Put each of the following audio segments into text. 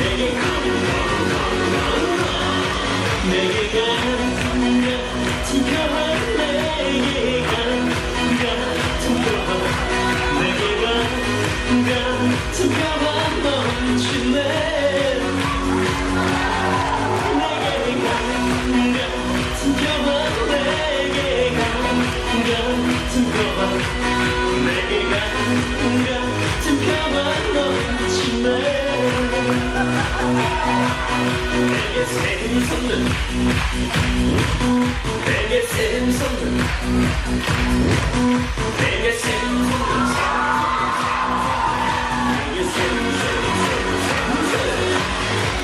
내게 가는 내게 가는 내게 내게 샘솟는 내게 내게 샘 솟는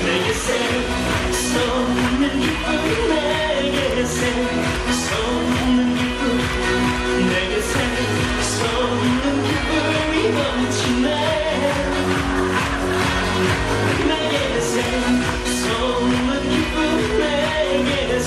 내게 샘 솟는 기쁨 내게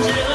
只 有